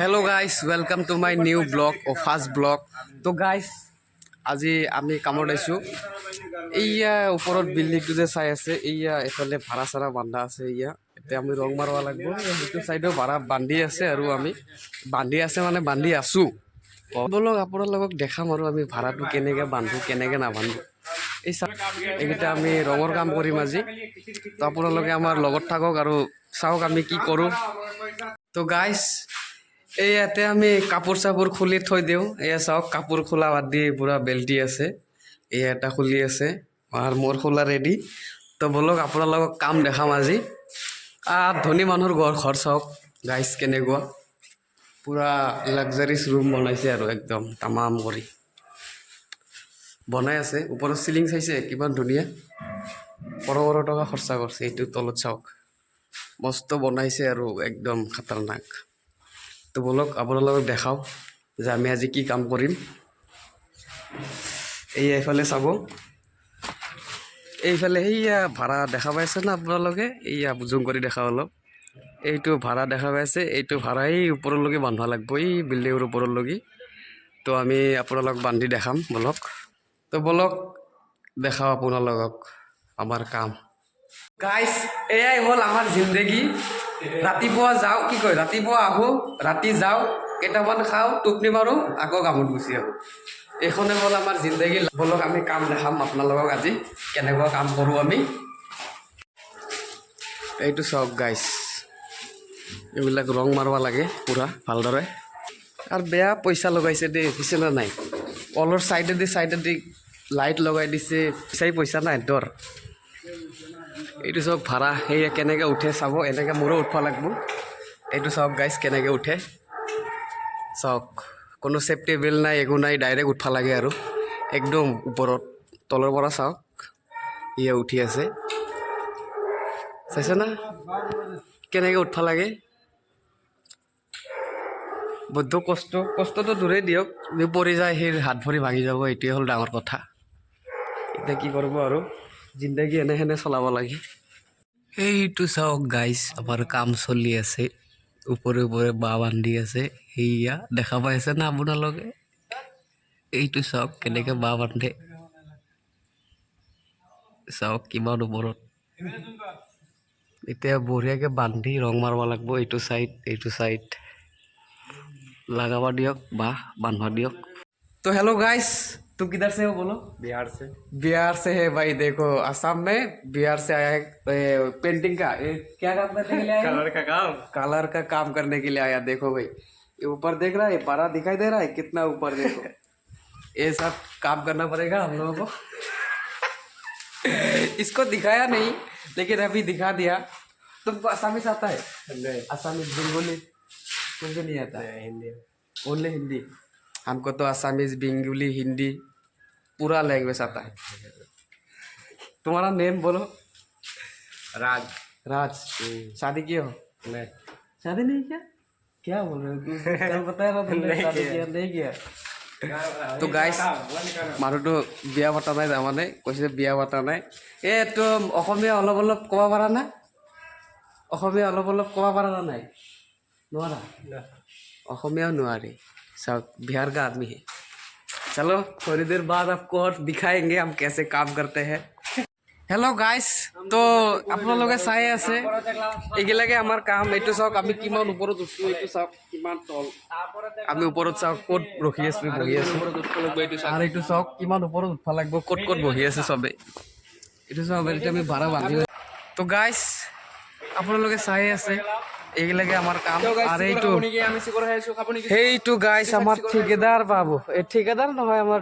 Hello' guys welcome to my new vlog uh first vlog তো guys আজি আমি কামত আহিছোঁ এইয়া ওপৰত বিল্ডিংটো যে চাই আছে, এইয়া এফালে ভাড়া চাড়া বান্ধা আছে এইয়া। এতিয়া আমি ৰং মাৰবা লাগিব। সেইটো চাইডেও ভাড়া বান্ধি আছে আৰু আমি। বান্ধি আছে মানে বান্ধি আছোঁ। ব'লক আপোনালোকক দেখাম আৰু আমি ভাড়াটো কেনেকৈ বান্ধো, কেনেকৈ নাবান্ধো। এই চা এইকেইটা আমি ৰঙৰ কাম কৰিম আজি। তো আপোনালোকে আমাৰ লগত থাকক আৰু চাওক আমি কি কৰোঁ। তো গাইজ এই ইয়াতে আমি কাপোৰ চাপোৰ খুলি থৈ দিওঁ। এয়া চাওক, কাপোৰ খোলা বাদ দি পূৰা বেল্টি আছে। এয়া এটা খুলি আছে আৰু মোৰ খোলা ৰেডি তো ব'লক আপোনালোকক কাম দেখাম আজি। আহ, ধনী মানুহৰ ঘৰ ঘৰ চাওক। গাইজ কেনেকুৱা? পূৰা লাক্সাৰিছ ৰুম বনাইছে আৰু একদম, তামাম কৰি। বনাই আছে। ওপৰত চিলিং চাইছে, কিমান ধুনীয়া। কৰ কৰ টকা খৰচা কৰিছে এইটো তলত চাওক। মস্ত বনাইছে আৰু একদম খাতাৰনাক। তো ব'লক আপোনালোকক দেখাওঁ যে আমি আজি কি কাম কৰিম। এই এইফালে চাব। এইফালে সেইয়া ভাড়া দেখা পাইছে না আপোনালোকে? এইয়া জুম কৰি দেখা অলপ। এইটো ভাড়া দেখা পাইছে। এইটো ভাড়া এই ওপৰলৈকে বান্ধিব লাগিব। এই বিল্ডিঙৰ ওপৰলৈকে। তো আমি আপোনালোক বান্ধি দেখাম ব'লক। তো ব'লক, দেখাওঁ আপোনালোকক আমাৰ কাম। গাইজ এয়াই হ'ল আমাৰ জিন্দগী। ৰাতিপুৱা যাওঁ, কি কয়, ৰাতিপুৱা আহোঁ, ৰাতি যাওঁ, কেইটামান খাওঁ, টোপনি মাৰোঁ, আকৌ কামত গুচি আহোঁ। এইখনে হ'ল আমাৰ জিন্দগী ব'লক আমি কাম দেখাম আপোনালোকক আজি, কেনেকুৱা কাম কৰোঁ আমি। এইটো চাওক গাইজ এইবিলাক ৰং মাৰব লাগে, পূৰা, ভালদৰে। আৰু বেয়া পইচা লগাইছে দেই দেখিছেনে নাই? কলৰ চাইডেদি চাইডেদি লাইট লগাই দিছে চাই পইচা নাই দৰ এইটো চাওক ভাড়া সেয়া কেনেকৈ উঠে চাব, এনেকৈ মোৰো উঠবা লাগিব। এইটো চাওক গাইজ কেনেকৈ উঠে। চাওক কোনো চেফটি বেল্ট নাই, একো নাই ডাইৰেক্ট উঠবা লাগে আৰু। একদম ওপৰত, তলৰ পৰা চাওক ইয়ে উঠি আছে। চাইছে না? কেনেকৈ উঠবা লাগে? বদ্ধ কষ্ট, কষ্টটো দূৰেই দিয়ক। যদি যায়, সেই হাত ভৰি ভাঙি যাব, এইটোৱে হ'ল ডাঙৰ কথা। এতিয়া কি কৰিব আৰু? জিন্দাগি এনে সেনে চলাব লাগে। এইটো চাওক গাইজ আমাৰ কাম চলি আছে। ওপৰে ওপৰে বাঁহ বান্ধি আছে। সেয়া দেখা পাই আছে না আপোনালোকে? এইটো চাওক কেনেকৈ বাঁহ বান্ধে। চাওক কিমান ওপৰত। এতিয়া বঢ়িয়াকৈ বান্ধি ৰং মাৰিব লাগিব এইটো ছাইড এইটো ছাইড লগাব দিয়ক বাঁহ বান্ধবা দিয়ক। তো হেল্ল' গাইজ तुम किधर से हो बोलो? बिहार से। बिहार से है भाई देखो असम में बिहार से आया है ए, पेंटिंग का ए, क्या काम करने के लिए आया कलर का काम? कलर का काम करने के लिए आया देखो भाई। ये ऊपर देख रहा है पारा दिखाई दे रहा है कितना ऊपर देखो। ये सब काम करना पड़ेगा हम लोगों को। इसको दिखाया नहीं लेकिन अभी दिखा दिया। तुमको आसामीस आता है? नहीं। आसामीस बेंगोली। तुमको नहीं आता? है हिंदी। ओनली हिंदी। हमको तो आसामीज बेंगोली हिंदी पूरा लैंग्वेज आता है तुम्हारा नेम बोलो राज राज शादी किए हो नहीं शादी नहीं किया क्या बोल रहे हो तुम कल बताया था तुमने नहीं शादी किया। किया नहीं किया তো গাইছ মানুহটো বিয়া পতা নাই তাৰমানে কৈছে বিয়া পতা নাই এইটো অসমীয়া অলপ অলপ ক'ব পাৰা না অসমীয়া অলপ অলপ ক'ব পাৰা না নাই নোৱাৰা অসমীয়াও নোৱাৰি চাওক बिहार का आदमी है चलो थोड़ी देर बाद आपको और दिखाएंगे हम कैसे काम करते हैं হেল্ল' গাইছ তো আপোনালোকে চাই আছে এইগিলাকে আমাৰ কাম এইটো চাওক আমি কিমান ওপৰত উঠছো এইটো চাওক কিমান তল আমি ওপৰত চাওক ক'ত ৰখি আছো বহি আছো আৰু এইটো চাওক কিমান ওপৰত উঠবা লাগিব ক'ত ক'ত বহি আছে চবে এইটো চাওক এতিয়া আমি ভাড়া বান্ধি তো গাইছ আপোনালোকে চাই আছে এইগিলাকে আমাৰ কাম। আৰু এইটো সেইটো গাইছ আমাৰ ঠিকেদাৰ পাব এই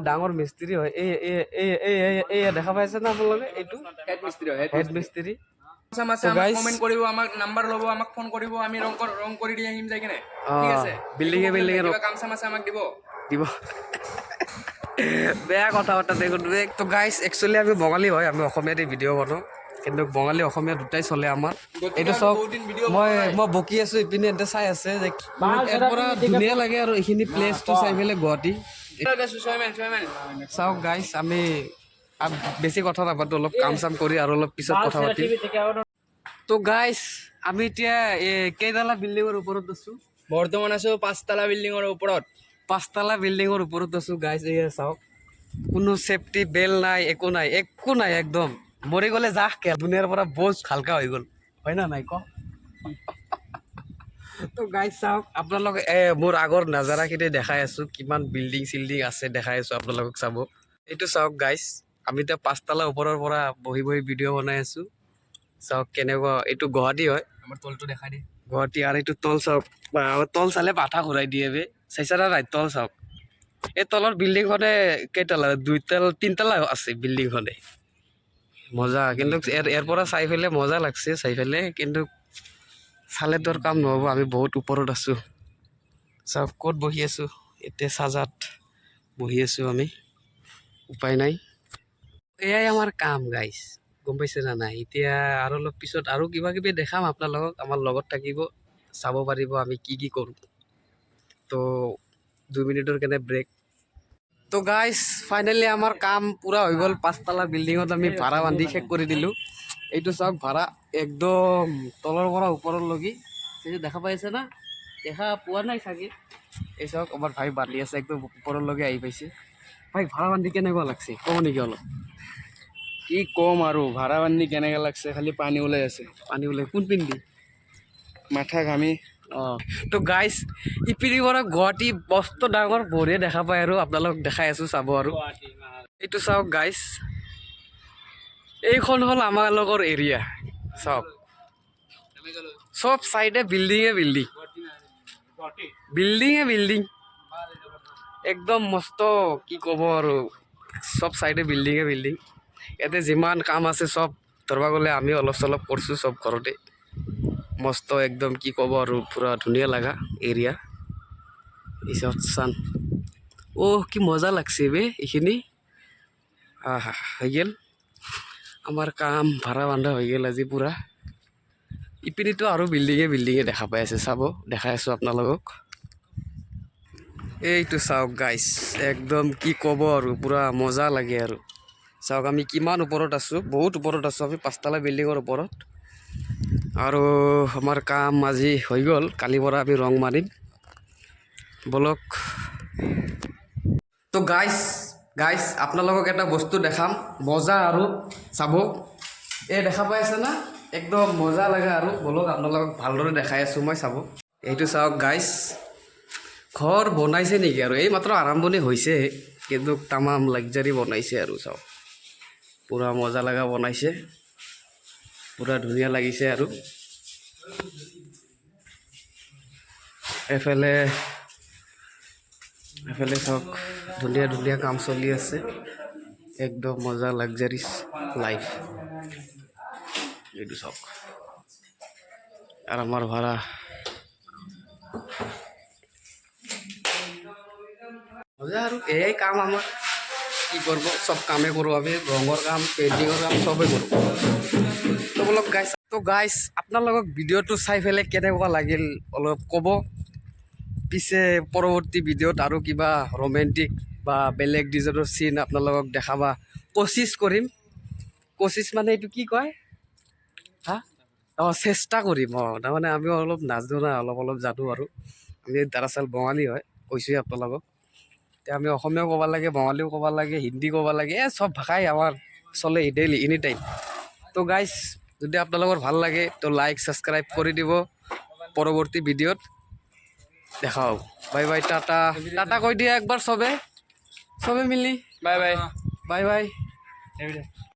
ডাঙৰ মিস্ত্ৰী হয় এই এই এই এই এই- এই দেখা পাইছে না আপোনালোকে এইটো হেড মিস্ত্ৰী হয় হেড guys- কমেণ্ট কৰিব আমাক নাম্বাৰ ল'ব আমাক ফোন কৰিব আমি ৰং ৰং কৰি দি আহিম যাই কিনে। ঠিক আছে? building এ কাম চাম আছে আমাক দিব। দিব। বেয়া কথা বাৰ্তা দেখোন তো গাইছ একচুৱেলি আমি বঙালী হয় আমি অসমীয়াতে ভিডিঅ' বনাওঁ। কিন্তু বঙালী অসমীয়া দুটাই চলে আমাৰ। এইটো চাওক মই মই বকি আছোঁ ইপিনে এতে চাই আছে যে ইয়াৰ পৰা ধুনীয়া লাগে আৰু এইখিনি প্লেচটো চাই পেলাই গুৱাহাটী। চাওক গাইছ আমি বেছি কথা নাপাতো অলপ কাম চাম কৰি আৰু অলপ পিছত কথা পাতিম। তো গাইছ আমি এতিয়া এই কেইডালা বিল্ডিঙৰ ওপৰত আছোঁ? বৰ্তমান আছো পাঁচতলা বিল্ডিঙৰ ওপৰত। পাঁচতলা বিল্ডিঙৰ ওপৰত আছোঁ গাইজ এয়া চাওক। কোনো চেফটি বেল নাই একো নাই একো নাই একদম। মৰি গ'লে যাহ কে দুনিয়াৰ পৰা বজ হালকা হৈ গ'ল। হয় না নাই ক? তো গাইজ চাওক আপোনালোকে এ মোৰ আগৰ নাজাৰাখিনি দেখাই আছোঁ কিমান বিল্ডিং চিল্ডিং আছে দেখাই আছোঁ আপোনালোকক চাব। এইটো চাওক গাইজ আমি এতিয়া পাঁচতলা ওপৰৰ পৰা বহি বহি ভিডিঅ' বনাই আছোঁ। চাওক কেনেকুৱা এইটো গুৱাহাটী হয়। আমাৰ তলটো দেখাই দে। গুৱাহাটী আৰু এইটো তল চাওক। তল চালে মাথা ঘূৰাই দিয়ে বে। চাইছানা নাই তল চাওক। এই তলৰ বিল্ডিংখনে কেইতলা দুইতলা তিনিতলা আছে বিল্ডিংখনে মজা কিন্তু ইয়াৰ পৰা চাই পেলাই মজা লাগছে চাই পেলাই কিন্তু চালে তোৰ কাম নহ'ব আমি বহুত ওপৰত আছোঁ। চাওক ক'ত বহি আছোঁ? এতিয়া চাজাত বহি আছোঁ আমি। উপায় নাই। এয়াই আমাৰ কাম গাইছ গম পাইছে না নাই? এতিয়া আৰু অলপ পিছত আৰু কিবা কিবি দেখাম আপোনালোকক আমাৰ লগত থাকিব চাব পাৰিব আমি কি কি কৰোঁ। তো দুই মিনিটৰ কাৰণে ব্ৰেক তো গাইজ ফাইনেলি আমাৰ কাম পূৰা হৈ গ'ল। পাঁচতলা বিল্ডিঙত আমি ভাড়া বান্ধি শেষ কৰি দিলোঁ। এইটো চাওক ভাড়া একদম তলৰ পৰা ওপৰলৈকে এইটো দেখা পাই আছে না? দেখা পোৱা নাই চাগে। এই চাওক আমাৰ ভাই বান্ধি আছে একদম ওপৰলৈকে আহি পাইছে। ভাই ভাড়া বান্ধি কেনেকুৱা লাগছে? ক'ব নেকি অলপ? কি কম আৰু ভাড়া বান্ধি কেনেকৈ লাগছে? খালি পানী ওলাই আছে। পানী ওলাই কোন পিন্ধি? মাথা ঘামি। তো গাইজ ইপিনিৰ পৰা গুৱাহাটী মস্ত ডাঙৰ বঢ়িয়া দেখা পায় আৰু আপোনালোকক দেখাই আছোঁ চাব আৰু। এইটো চাওক গাইজ এইখন হ'ল আমাৰ লগৰ এৰিয়া চাওক। চব চাইডে বিল্ডিঙে বিল্ডিং বিল্ডিঙে বিল্ডিং একদম মস্ত কি ক'ব আৰু চব চাইডে বিল্ডিঙে বিল্ডিং ইয়াতে যিমান কাম আছে চব ধৰবা গ'লে আমি অলপ চলপ কৰিছোঁ চব ঘৰতে। মস্ত একদম কি ক'ব আৰু পূৰা ধুনীয়া লগা এৰিয়া পিছত চান। অ' কি মজা লাগছে বে এইখিনি। আহা, হৈ গ'ল। আমাৰ কাম ভাড়া বান্ধা হৈ গ'ল আজি পূৰা। ইপিনিতো আৰু বিল্ডিঙে বিল্ডিঙে দেখা পাই আছে, চাব। দেখাই আছোঁ আপোনালোকক। এইটো চাওক গাইছ একদম কি ক'ব আৰু, পূৰা মজা লাগে আৰু। চাওক, আমি কিমান ওপৰত আছোঁ, বহুত ওপৰত আছোঁ, আমি পাঁচতলা বিল্ডিঙৰ ওপৰত। আৰু আমাৰ কাম আজি হৈ গ'ল। কালিৰ পৰা আমি ৰং মাৰিম। বলক। তো গাইছ গাইছ আপোনালোকক এটা বস্তু দেখাম। মজা আৰু চাব। এই দেখা পাই আছে না? একদম মজা লাগে আৰু। বলক, আপোনালোকক ভালদৰে দেখাই আছোঁ মই চাব। এইটো চাওক গাইছ ঘৰ বনাইছে নেকি আৰু? এই মাত্ৰ আৰম্ভণি হৈছে, কিন্তু তামাম লাক্সাৰী বনাইছে আৰু চাওক। পূৰা মজা লগা বনাইছে। পূৰা ধুনীয়া লাগিছে আৰু। এফালে এফালে চাওক, ধুনীয়া ধুনীয়া কাম চলি আছে। একদম মজা লাক্সাৰিছ লাইফ এইটো চাওক। আৰু আমাৰ ভাড়া। মজা আৰু এয়াই কাম আমাৰ। কি কৰিব? চব কামেই কৰোঁ আমি। ৰঙৰ কাম পেইণ্টিঙৰ কাম, চবেই কৰোঁ। বলক গাইছ তো গাইছ আপোনালোকক ভিডিঅ'টো চাই পেলাই কেনেকুৱা লাগিল অলপ ক'ব। পিছে পৰৱৰ্তী ভিডিঅ'ত আৰু কিবা ৰোমেণ্টিক বা বেলেগ ডিজাইনৰ চিন আপোনালোকক দেখাবা কচিছ কৰিম। কচিছ মানে এইটো কি কয়? হা? অঁ, চেষ্টা কৰিম, অঁ, তাৰমানে আমি অলপ নাজানো না, অলপ অলপ জানো আৰু। আমি দৰাচল বঙালী হয় কৈছোঁৱে আপোনালোকক। এতিয়া আমি অসমীয়াও ক'ব লাগে, বঙালীও ক'ব লাগে, হিন্দী ক'ব লাগে এই চব ভাষাই আমাৰ চলে ডেইলি এনি টাইম তো গাইজ যদি আপোনালোকৰ ভালো লাগে তো লাইক ছাবস্ক্ৰাইব কৰি দিব। পৰৱৰ্তী ভিডিঅ'ত দেখা হ'ব বাই বাই টাটা। টাটা কৈ দিয়া একবাৰ চবে। চবে মিলি। Bye bye. Bye bye.